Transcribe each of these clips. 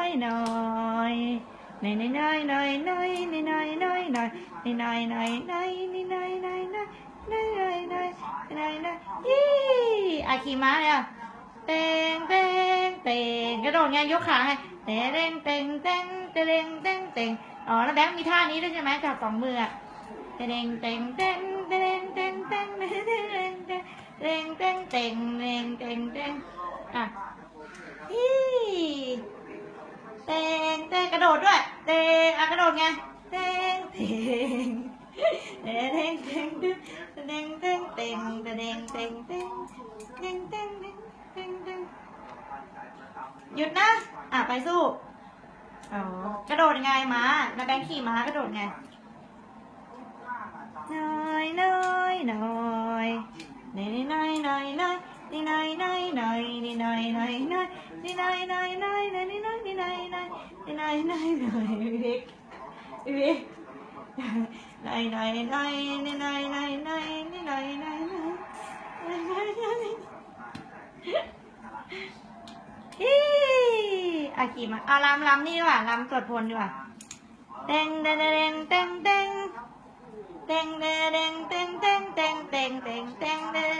อยหน่อยหน่อยหน่อยน่อยหน่อยหน่อยน่อยน่อยหน่อยหน่อยหน่อยหน่อยน่อยน่อยน่อยหน่อยน่อยหน่อยน่อยยี่อาขี่ม้าเนี่ยเต็งเต็งเต็งกระโดดไงยกขาให้เต็งเต็งเต็งเต็งเต็งเต็งอ๋อแล้วแบงค์มีท่านี้ด้วยใช่ไหมจับสองมืออะเต็งเต็งเต็งเต็งเต็งเต็งเต็งเต็งเต็งเต็งเต็งเต็งเต็งอะอี เตงเตงกระโดดด้วย เตงอะกระโดดไง เตงเตงเตงเตงเตงเตงเตงเตงเตงเตงเตงเตงเตงเตงเตงเตงหยุดนะ อะไปสู้อกระโดดไงม้าแล้วแบงค์ขี่ม้ากระโดดไงน้อยน้อยน้อยน้อยน้อยน้อย น้อยนี่น้อยน้อยน้อยนี่น้อยน้อยน้อยนี่น้อยน้อยน้อยนี่น้อยนี่น้อยน้อยนี่น้อยน้อยน้อยวิกวิกน้อยน้อยน้อยนี่น้อยน้อยน้อยนี่น้อยน้อยน้อยน้อยน้อยน้อยฮีอากีมาเอาลำลำนี่ดีกว่าลำสวดพลดีกว่าเต็งเต็งเต็งเต็งเต็งเต็งเต็งเต็งเต็งเต็งเต็งเต็งเต็งเต็งเต็งเต็งเต็ง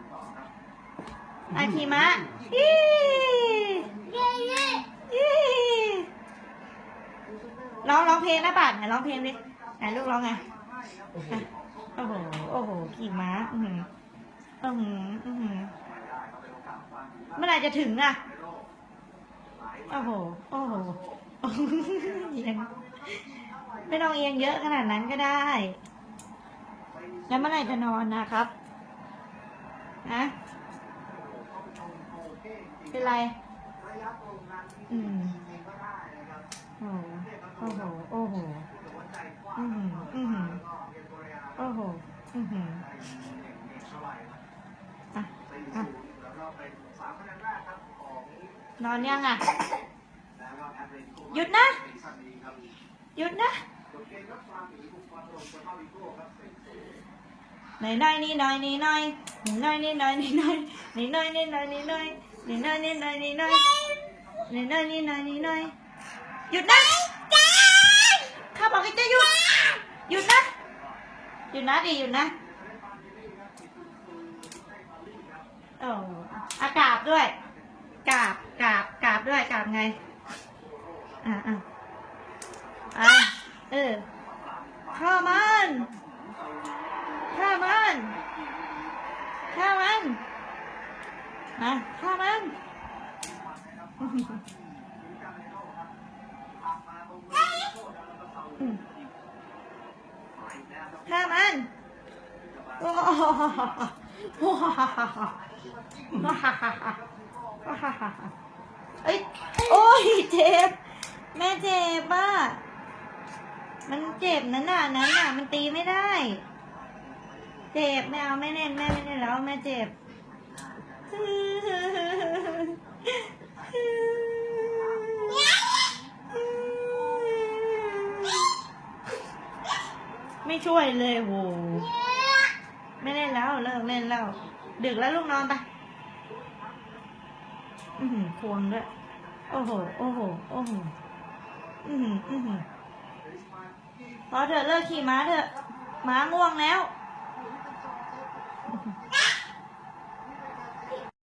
อาคีมะอีเย้เย้อีร้องร้องเพลงนะบาทไหนร้องเพลงดิไหนลูกร้องไงอะโอ้โห โอ้โห ขี่ม้า อือหืออือหืออือหือเมื่อไหร่จะถึงอะ โอ้โห โอ้โหเอียงไม่ต้องเอียงเยอะขนาดนั้นก็ได้ แล้วเมื่อไหร่จะนอนนะครับ ฮะ เป็นไร อืมโอ้โห โอ้โหโอ้โห อือหืออือหือโอ้โหอือหืออะอะนอนยังอะ หยุดนะ หยุดนะ หนน้อยนี่น้อยนี่น้อยนี่น้อยนี่น้อยนี่น้อยนี่น้อยนี่น้อยนี่น้อยนี่น้อยนี่น้อยนี่น้อยนี่น้อยนี่น้อยนี่น้อยหยุดนะข้าบอกให้เจะหยุดหยุดนะหยุดนะดิหยุดนะโอ้อากาบด้วยกาบกาบกาบด้วยกาบไงอะอะอะเออข้ามันข้ามันข้ามัน มาข้ามันอืมข้ามันโอ้โหโอ้โหเอ้ยโอ้ยเจ็บ แม่เจ็บอะมันเจ็บนั่นน่ะนั้นน่ะ มันตีไม่ได้ เจ็บ ไม่เอาไม่เล่นแม่ไม่เล่นแล้วแม่เจ็บ ไม่ช่วยเลยโห ไม่เล่นแล้วเลิกเล่นแล้ว ดึกแล้วลูกนอนไปอือหือควงด้วย โอ้โห โอ้โห โอ้โห อือหืออือหือพอเถอะเลิกขี่ม้าเถอะ ม้าง่วงแล้ว